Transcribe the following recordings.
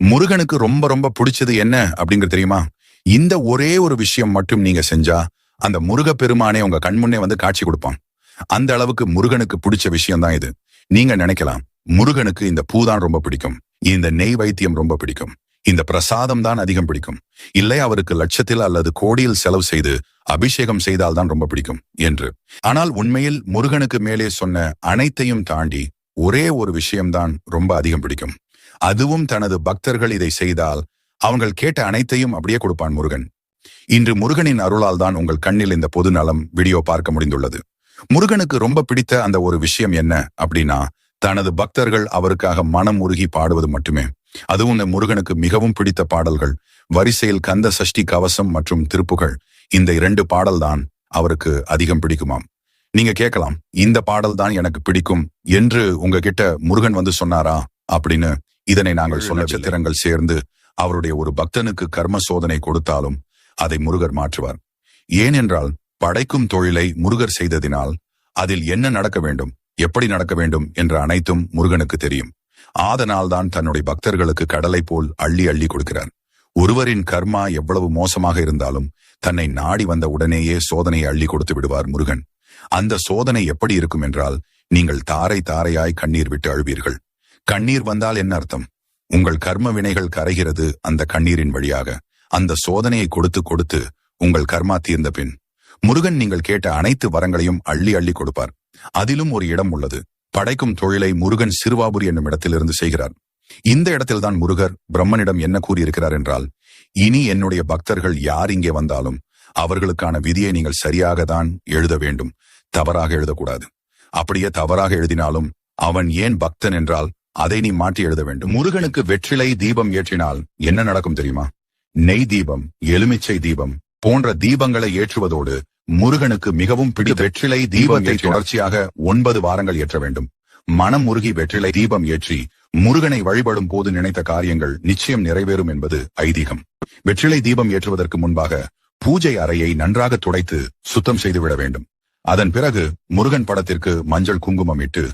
முருகனுக்கு ரொம்ப ரொம்ப பிடிச்சது என்ன அப்படிங்கிறது தெரியுமா? இந்த ஒரே ஒரு விஷயம் மட்டும் நீங்க செஞ்சா அந்த முருக பெருமானே உங்க கண்முன்னே வந்து காட்சி கொடுப்பான். அந்த அளவுக்கு முருகனுக்கு பிடிச்ச விஷயம் தான் இது. நீங்க நினைக்கலாம் முருகனுக்கு இந்த பூ தான் ரொம்ப பிடிக்கும் இந்த நெய் வைத்தியம் ரொம்ப பிடிக்கும் இந்த பிரசாதம் தான் அதிகம் பிடிக்கும் இல்லை அவருக்கு லட்சத்தில் அல்லது கோடியில் செலவு செய்து அபிஷேகம் செய்தால் தான் ரொம்ப பிடிக்கும் என்று. ஆனால் உண்மையில் முருகனுக்கு மேலே சொன்ன அனைத்தையும் தாண்டி ஒரே ஒரு விஷயம்தான் ரொம்ப அதிகம் பிடிக்கும். அதுவும் தனது பக்தர்கள் இதை செய்தால் அவங்கள் கேட்ட அனைத்தையும் அப்படியே கொடுப்பான் முருகன். இன்று முருகனின் அருளால் தான் உங்கள் கண்ணில் இந்த பொது நலம் வீடியோ பார்க்க முடிந்துள்ளது. முருகனுக்கு ரொம்ப பிடித்த அந்த ஒரு விஷயம் என்ன அப்படின்னா தனது பக்தர்கள் அவருக்காக மனம் உருகி பாடுவது மட்டுமே. அதுவும் இந்த முருகனுக்கு மிகவும் பிடித்த பாடல்கள். வரிசையில் கந்த சஷ்டி கவசம் மற்றும் திருப்புகள் இந்த இரண்டு பாடல்தான் அவருக்கு அதிகம் பிடிக்குமாம். நீங்க கேட்கலாம் இந்த பாடல் தான் எனக்கு பிடிக்கும் என்று உங்ககிட்ட முருகன் வந்து சொன்னாரா அப்படின்னு இதனை நாங்கள் சொன்ன நட்சத்திரங்கள் சேர்ந்து அவருடைய ஒரு பக்தனுக்கு கர்ம சோதனை கொடுத்தாலும் அதை முருகர் மாற்றுவார். ஏனென்றால் படைக்கும் தொழிலை முருகர் செய்ததினால் அதில் என்ன நடக்க வேண்டும் எப்படி நடக்க வேண்டும் என்ற அனைத்தும் முருகனுக்கு தெரியும். ஆதனால் தான் தன்னுடைய பக்தர்களுக்கு கடலை போல் அள்ளி அள்ளி கொடுக்கிறார். ஒருவரின் கர்மா எவ்வளவு மோசமாக இருந்தாலும் தன்னை நாடி வந்த உடனேயே சோதனையை அள்ளி கொடுத்து விடுவார் முருகன். அந்த சோதனை எப்படி இருக்கும் என்றால் நீங்கள் தாரை தாரையாய் கண்ணீர் விட்டு அழுவீர்கள். கண்ணீர் வந்தால் என்ன அர்த்தம்? உங்கள் கர்ம வினைகள் கரைகிறது அந்த கண்ணீரின் வழியாக. அந்த சோதனையை கொடுத்து கொடுத்து உங்கள் கர்மா தீர்ந்த பின். முருகன் நீங்கள் கேட்ட அனைத்து வரங்களையும் அள்ளி அள்ளி கொடுப்பார். அதிலும் ஒரு இடம் உள்ளது. படைக்கும் தொழிலை முருகன் சிறுவாபுரி என்னும் இடத்திலிருந்து செய்கிறார். இந்த இடத்தில்தான் முருகர் பிரம்மனிடம் என்ன கூறியிருக்கிறார் என்றால் இனி என்னுடைய பக்தர்கள் யார் இங்கே வந்தாலும் அவர்களுக்கான விதியை நீங்கள் சரியாக தான் எழுத வேண்டும். தவறாக எழுதக்கூடாது. அப்படியே தவறாக எழுதினாலும் அவன் ஏன் பக்தன் என்றால் அதை நீ மாற்றி எழுத வேண்டும். முருகனுக்கு வெற்றிலை தீபம் ஏற்றினால் என்ன நடக்கும் தெரியுமா? நெய் தீபம் எலுமிச்சை தீபம் போன்ற தீபங்களை ஏற்றுவதோடு முருகனுக்கு மிகவும் பிடித்த வெற்றிலை தீபத்தை தொடர்ச்சியாக ஒன்பது வாரங்கள் ஏற்ற வேண்டும். மனம் முருகி வெற்றிலை தீபம் ஏற்றி முருகனை வழிபடும் போது நினைத்த காரியங்கள் நிச்சயம் நிறைவேறும் என்பது ஐதீகம். வெற்றிலை தீபம் ஏற்றுவதற்கு முன்பாக பூஜை அறையை நன்றாக துடைத்து சுத்தம் செய்துவிட வேண்டும். அதன் பிறகு முருகன் படத்திற்கு மஞ்சள் குங்குமம் இட்டு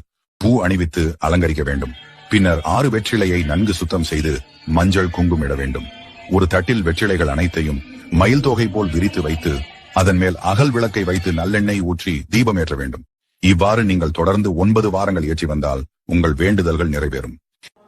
பூ அணிவித்து அலங்கரிக்க வேண்டும். பின்னர் ஆறு வெற்றிலையை நன்கு சுத்தம் செய்து மஞ்சள் குங்குமிட வேண்டும். ஒரு தட்டில் வெற்றிலைகள் அனைத்தையும் மயில் தொகை போல் விரித்து வைத்து அதன் மேல் அகல் விளக்கை வைத்து நல்லெண்ணெய் ஊற்றி தீபம் ஏற்ற வேண்டும். இவ்வாறு நீங்கள் தொடர்ந்து ஒன்பது வாரங்கள் ஏற்றி வந்தால் உங்கள் வேண்டுதல்கள் நிறைவேறும்.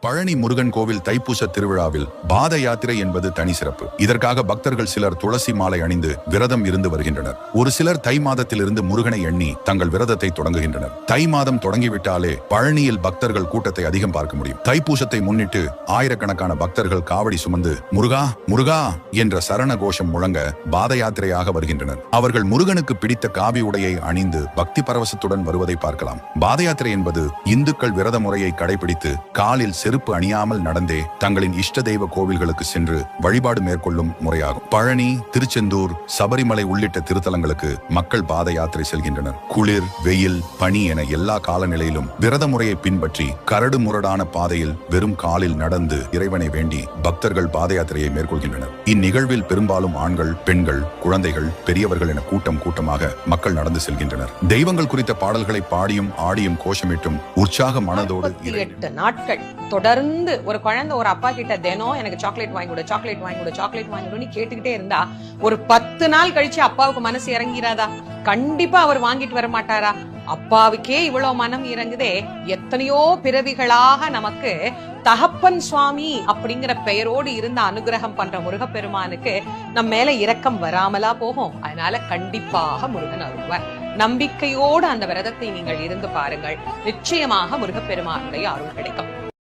பழனி முருகன் கோவில் தைப்பூச திருவிழாவில் பாத யாத்திரை என்பது தனி சிறப்பு. இதற்காக பக்தர்கள் சிலர் துளசி மாலை அணிந்து விரதம் இருந்து வருகின்றனர். ஒரு சிலர் தை மாதத்திலிருந்து முருகனை எண்ணி தங்கள் விரதத்தை தொடங்குகின்றனர். தை மாதம் தொடங்கிவிட்டாலே பழனியில் பக்தர்கள் கூட்டத்தை அதிகம் பார்க்க முடியும். தைப்பூசத்தை முன்னிட்டு ஆயிரக்கணக்கான பக்தர்கள் காவடி சுமந்து முருகா முருகா என்ற சரண கோஷம் முழங்க பாத யாத்திரையாக வருகின்றனர். அவர்கள் முருகனுக்கு பிடித்த காவி உடையை அணிந்து பக்தி பரவசத்துடன் வருவதை பார்க்கலாம். பாத யாத்திரை என்பது இந்துக்கள் விரத முறையை கடைபிடித்து காலில் செருப்பு அணியாமல் நடந்தே தங்களின் இஷ்ட தெய்வ கோவில்களுக்கு சென்று வழிபாடு மேற்கொள்ளும் முறையாகும். பழனி திருச்செந்தூர் சபரிமலை உள்ளிட்ட திருத்தலங்களுக்கு மக்கள் பாத யாத்திரை செல்கின்றனர். குளிர் வெயில் பனி என எல்லா காலநிலையிலும் விரத முறையை பின்பற்றி கரடு முரடான பாதையில் வெறும் காலில் நடந்து இறைவனை வேண்டி பக்தர்கள் பாத யாத்திரையை மேற்கொள்கின்றனர். இந்நிகழ்வில் பெரும்பாலும் ஆண்கள் பெண்கள் குழந்தைகள் பெரியவர்கள் என கூட்டம் கூட்டமாக மக்கள் நடந்து செல்கின்றனர். தெய்வங்கள் குறித்த பாடல்களை பாடியும் ஆடியும் கோஷமிட்டும் உற்சாக மனதோடு நாட்கள். தொடர்ந்து ஒரு குழந்தை ஒரு அப்பா கிட்ட தினம் எனக்கு சாக்லேட் வாங்கி கொடு சாக்லேட் வாங்கி கொடு சாக்லேட் வாங்கி கொடுன்னு கேட்டுக்கிட்டே இருந்தா ஒரு பத்து நாள் கழிச்சு அப்பாவுக்கு மனசு இறங்கிறாதா கண்டிப்பா அவர் வாங்கிட்டு வர மாட்டாரா? அப்பாவுக்கே இவ்வளவு மனம் இறங்குதே எத்தனையோ பிறவிகளாக நமக்கு தகப்பன் சுவாமி அப்படிங்கிற பெயரோடு இருந்த அனுகிரகம் பண்ற முருகப்பெருமானுக்கு நம்ம மேல இரக்கம் வராமலா போகும். அதனால கண்டிப்பாக முருகன் அருள்வார். நம்பிக்கையோடு அந்த விரதத்தை நீங்கள் இருந்து பாருங்கள். நிச்சயமாக முருகப்பெருமானுடைய அருள் கிடைக்கும்.